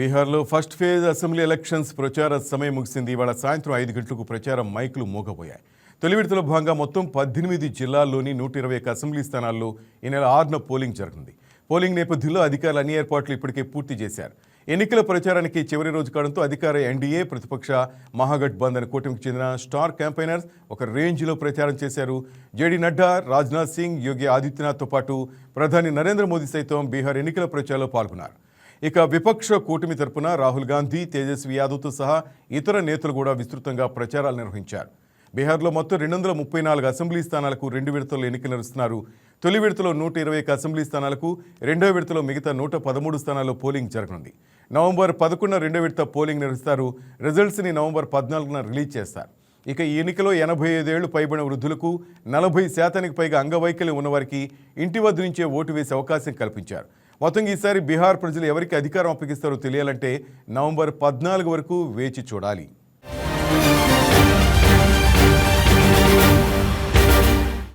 బీహార్లో first phase assembly elections ప్రచార సమయం ముగిసింది. ఇవాళ సాయంత్రం ఐదు గంటలకు ప్రచారం మైకులు మోగబోయాయి. తొలి విడతలో భాగంగా మొత్తం పద్దెనిమిది జిల్లాల్లోని నూట ఇరవై ఒక్క అసెంబ్లీ స్థానాల్లో ఈ నెల ఆరున పోలింగ్ జరగనుంది. పోలింగ్ నేపథ్యంలో అధికారులు అన్ని ఏర్పాట్లు ఇప్పటికే పూర్తి చేశారు. ఎన్నికల ప్రచారానికి చివరి రోజు కావడంతో అధికార ఎన్డీఏ ప్రతిపక్ష మహాగఠబంధన్ కూటమికి చెందిన స్టార్ క్యాంపైనర్స్ ఒక రేంజ్లో ప్రచారం చేశారు. జేడీ నడ్డా రాజ్నాథ్ సింగ్ యోగి ఆదిత్యనాథ్తో పాటు ప్రధాని నరేంద్ర మోదీ సైతం బీహార్ ఎన్నికల ప్రచారంలో పాల్గొన్నారు. ఇక విపక్ష కూటమి తరపున రాహుల్ గాంధీ తేజస్వి యాదవ్తో సహా ఇతర నేతలు కూడా విస్తృతంగా ప్రచారాలు నిర్వహించారు. బీహార్లో మొత్తం రెండు వందల ముప్పై నాలుగు అసెంబ్లీ స్థానాలకు రెండు విడతల్లో ఎన్నికలు నడుస్తున్నారు. తొలి విడతలో నూట ఇరవై అసెంబ్లీ స్థానాలకు రెండో విడతలో మిగతా నూట పదమూడు స్థానాల్లో పోలింగ్ జరగనుంది. నవంబర్ పదకొండున రెండో విడత పోలింగ్ నిర్వహిస్తారు. రిజల్ట్స్ని నవంబర్ పద్నాలుగున రిలీజ్ చేస్తారు. ఇక ఈ ఎన్నికలో ఎనభై ఐదేళ్ళు పైబడిన వృద్ధులకు నలభై శాతానికి పైగా అంగవైకల్యం ఉన్నవారికి ఇంటి వద్ద నుంచే ఓటు వేసే అవకాశం కల్పించారు. మొత్తంగా ఈసారి బీహార్ ప్రజలు ఎవరికి అధికారం అప్పగిస్తారో తెలియాలంటే నవంబర్ పద్నాలుగు వరకు వేచి చూడాలి.